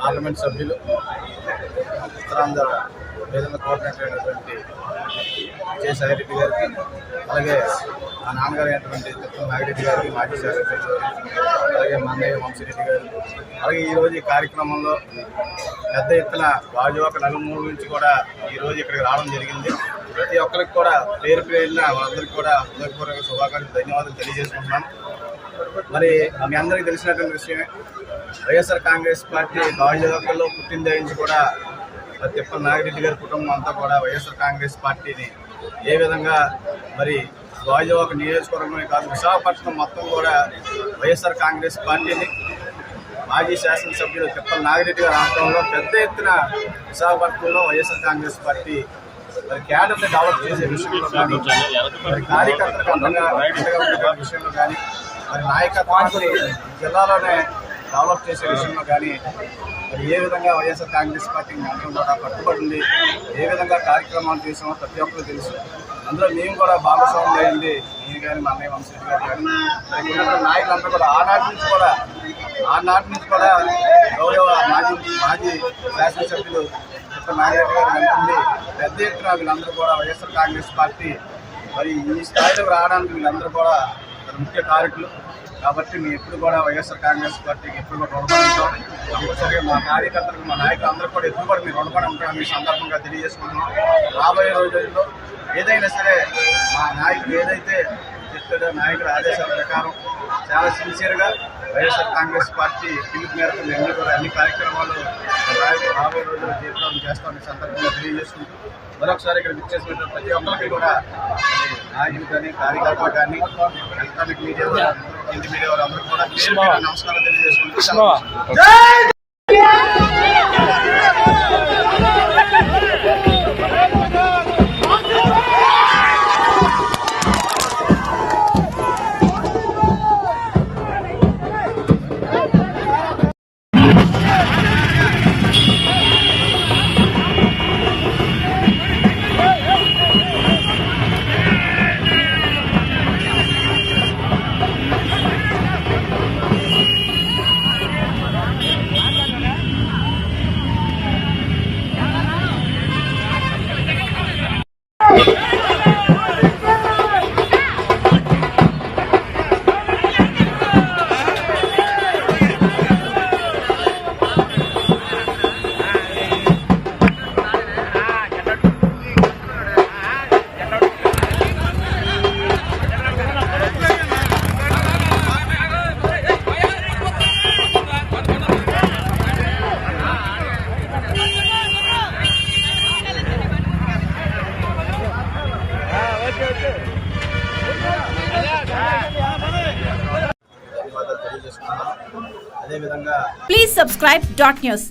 Parliament సభ్యులు ఉత్తరాంధ్ర వేదన coordinator అయినటువంటి జే సాయిరెడ్డి గారికి అలాగే మా నాన్నగారు అయినటువంటి తిప్పల నాగిరెడ్డి గారికి మాజీ శాసనసభ్యులు అలాగే మన్నయ్య వంశీరెడ్డి గారు అలాగే ఈరోజు ఈ కార్యక్రమంలో పెద్ద ఎత్తున గాజువాక నలుమూల నుంచి కూడా ఈరోజు ఇక్కడికి రావడం జరిగింది. ప్రతి ఒక్కరికి కూడా పేరు పేరున వాళ్ళందరికీ కూడా హృదయపూర్వక శుభాకాంక్షలు ధన్యవాదాలు తెలియజేసుకుంటున్నాను మరి మీ అందరికీ తెలిసినటువంటి విషయమే. వైఎస్ఆర్ కాంగ్రెస్ పార్టీ గాజువాకలో పుట్టిందే నుంచి కూడా మరి తిప్పల నాగిరెడ్డి గారి కుటుంబం అంతా కూడా వైఎస్ఆర్ కాంగ్రెస్ పార్టీని ఏ విధంగా మరి గాజువాక నియోజకవర్గమే కాదు విశాఖపట్నం మొత్తం కూడా వైఎస్ఆర్ కాంగ్రెస్ పార్టీని మాజీ శాసనసభ్యులు తిప్పల నాగిరెడ్డి గారి ఆధ్వర్యంలో పెద్ద ఎత్తున విశాఖపట్నంలో వైఎస్ఆర్ కాంగ్రెస్ పార్టీ మరి క్యాడర్ని డెవలప్ చేసే విషయంలో కానీ మరి కార్యకర్తలు విషయంలో కానీ మరి నాయకత్వాన్ని జిల్లాలోనే డెవలప్ చేసే విషయంలో కానీ మరి ఏ విధంగా వైఎస్ఆర్ కాంగ్రెస్ పార్టీ నాయకులు కూడా కట్టుబడి ఉంది ఏ విధంగా కార్యక్రమాలు చేసామో ప్రతి ఒక్కరు తెలుసు. అందులో మేము కూడా భాగస్వామ్యం అయింది నేను కానీ మా అన్నయ్య వంశీ గారు కానీ నాయకులందరూ కూడా ఆనాటి నుంచి కూడా ఆనాటి నుంచి కూడా గౌరవ మాజీ మాజీ శాసనసభ్యులు డాక్టర్ గారు పెద్ద ఎత్తున వీళ్ళందరూ కూడా వైఎస్ఆర్ కాంగ్రెస్ పార్టీ మరి ఈ స్థాయిలో రావడానికి వీళ్ళందరూ కూడా ముఖ్య కారకులు కాబట్టి మేము ఎప్పుడు కూడా వైఎస్ఆర్ కాంగ్రెస్ పార్టీకి ఎప్పుడు కూడా రుణపడి ఉంటాం కంపల్సరిగా మా కార్యకర్తలకు మా నాయకులు అందరూ కూడా ఎప్పుడు కూడా మీరు రుణపడి ఉంటాం మీ సందర్భంగా తెలియజేసుకుంటున్నాం. రాబోయే రోజుల్లో ఏదైనా సరే మా నాయకుడు ఏదైతే చెప్తాడో నాయకుల ఆదేశాల ప్రకారం చాలా సిన్సియర్గా వైఎస్ఆర్ కాంగ్రెస్ పార్టీ పిలుపు మేరకు మేము కూడా అన్ని కార్యక్రమాలు రాబోయే రోజుల్లో తీర్థం చేస్తామని సందర్భంగా తెలియజేసుకుంటూ మరొకసారి ఇక్కడ విచ్చేసిన ప్రతి ఒక్కరికి కూడా నాయకులు కానీ కార్యకర్తలు కానీ ఎలక్ట్రానిక్ మీడియా ప్రింట్ మీడియా వారు అందరూ కూడా నమస్కారం తెలియజేసుకుంటూ విధంగా ప్లీజ్ సబ్స్క్రైబ్ డాట్ న్యూస్